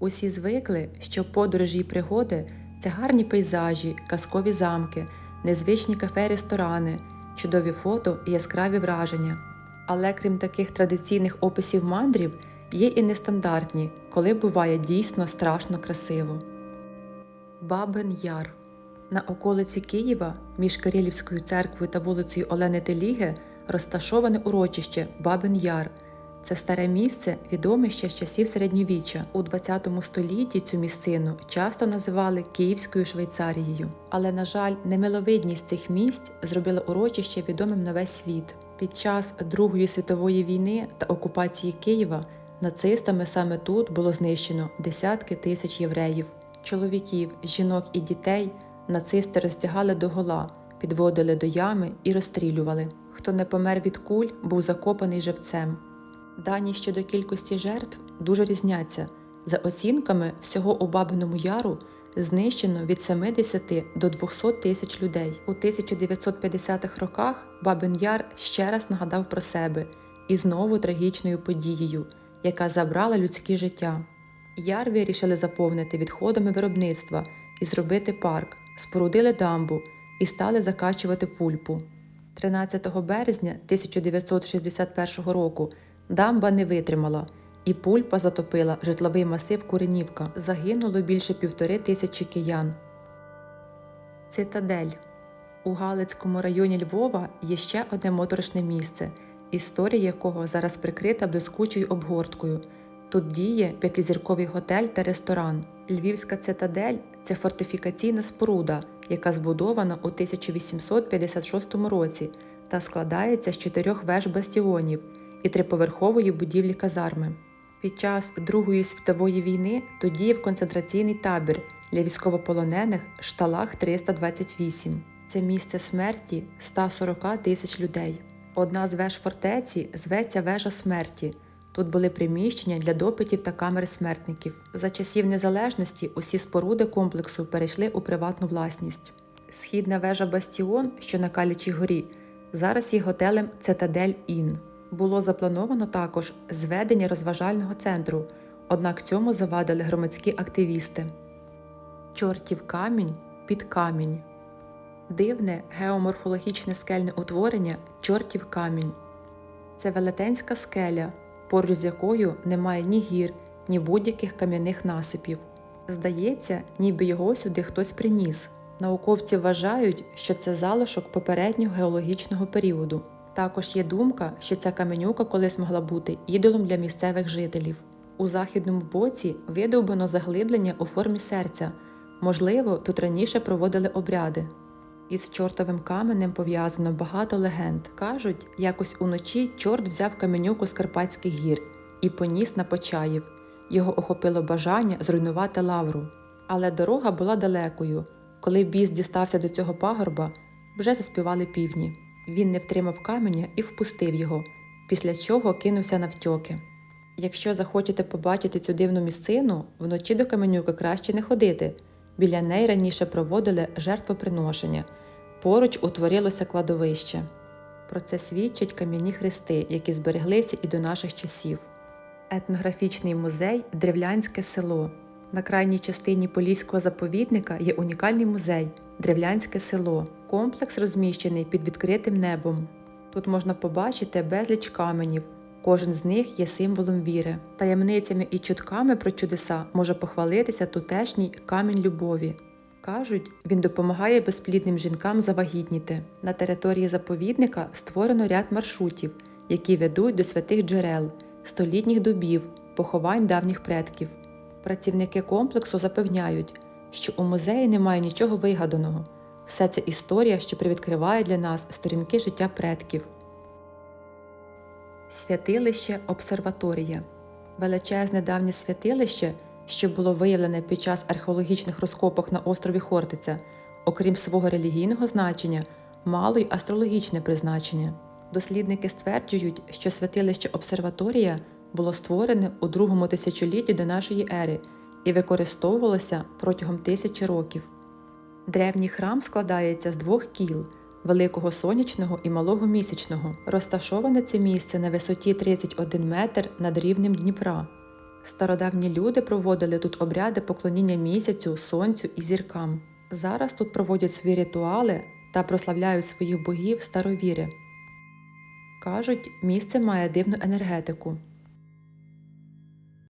Усі звикли, що подорожі й пригоди це гарні пейзажі, казкові замки, незвичні кафе, ресторани, чудові фото і яскраві враження. Але крім таких традиційних описів мандрів, є і нестандартні, коли буває дійсно страшно красиво. Бабин Яр на околиці Києва між Кирилівською церквою та вулицею Олени Теліги розташоване урочище Бабин Яр. Це старе місце, відоме ще з часів середньовіччя. У ХХ столітті цю місцину часто називали Київською Швейцарією. Але, на жаль, немиловидність цих місць зробила урочище відомим на весь світ. Під час Другої світової війни та окупації Києва нацистами саме тут було знищено десятки тисяч євреїв. Чоловіків, жінок і дітей нацисти розтягали догола, підводили до ями і розстрілювали. Хто не помер від куль, був закопаний живцем. Дані щодо кількості жертв дуже різняться. За оцінками, всього у Бабиному Яру знищено від 70 до 200 тисяч людей. У 1950-х роках Бабин Яр ще раз нагадав про себе і знову трагічною подією, яка забрала людське життя. Яр вирішили заповнити відходами виробництва і зробити парк, спорудили дамбу і стали закачувати пульпу. 13 березня 1961 року дамба не витримала, і пульпа затопила житловий масив Куренівка. Загинуло більше півтори тисячі киян. Цитадель у Галицькому районі Львова є ще одне моторошне місце, історія якого зараз прикрита блискучою обгорткою. Тут діє п'ятизірковий готель та ресторан. Львівська цитадель це фортифікаційна споруда, яка збудована у 1856 році та складається з чотирьох веж бастіонів і триповерхової будівлі казарми. Під час Другої світової війни тут діяв концентраційний табір для військовополонених Шталах 328. Це місце смерті 140 тисяч людей. Одна з веж фортеці зветься Вежа смерті. Тут були приміщення для допитів та камери смертників. За часів незалежності усі споруди комплексу перейшли у приватну власність. Східна вежа Бастіон, що на Калічій горі, зараз є готелем Цитадель Ін. Було заплановано також зведення розважального центру, однак цьому завадили громадські активісти. Чортів камінь під камінь. Дивне геоморфологічне скельне утворення чортів камінь. Це велетенська скеля, поруч з якою немає ні гір, ні будь-яких кам'яних насипів. Здається, ніби його сюди хтось приніс. Науковці вважають, що це залишок попереднього геологічного періоду. Також є думка, що ця каменюка колись могла бути ідолом для місцевих жителів. У західному боці видовбано заглиблення у формі серця. Можливо, тут раніше проводили обряди. Із чортовим каменем пов'язано багато легенд. Кажуть, якось уночі чорт взяв каменюку з Карпатських гір і поніс на Почаїв. Його охопило бажання зруйнувати лавру. Але дорога була далекою. Коли біс дістався до цього пагорба, вже заспівали півні. Він не втримав каменя і впустив його, після чого кинувся навтьоки. Якщо захочете побачити цю дивну місцину, вночі до каменюки краще не ходити. Біля неї раніше проводили жертвоприношення. Поруч утворилося кладовище. Про це свідчать кам'яні хрести, які збереглися і до наших часів. Етнографічний музей Древлянське село. На крайній частині Поліського заповідника є унікальний музей Древлянське село. Комплекс розміщений під відкритим небом. Тут можна побачити безліч каменів. Кожен з них є символом віри. Таємницями і чутками про чудеса може похвалитися тутешній камінь любові. Кажуть, він допомагає безплідним жінкам завагітніти. На території заповідника створено ряд маршрутів, які ведуть до святих джерел, столітніх дубів, поховань давніх предків. Працівники комплексу запевняють, що у музеї немає нічого вигаданого. Все це історія, що привідкриває для нас сторінки життя предків. Святилище Обсерваторія величезне давнє святилище, що було виявлене під час археологічних розкопок на острові Хортиця, окрім свого релігійного значення, мало й астрологічне призначення. Дослідники стверджують, що святилище Обсерваторія було створене у другому тисячолітті до нашої ери і використовувалося протягом тисячі років. Древній храм складається з двох кіл великого сонячного і малого місячного. Розташоване це місце на висоті 31 метр над рівнем Дніпра. Стародавні люди проводили тут обряди поклоніння місяцю, сонцю і зіркам. Зараз тут проводять свої ритуали та прославляють своїх богів старовіри. Кажуть, місце має дивну енергетику.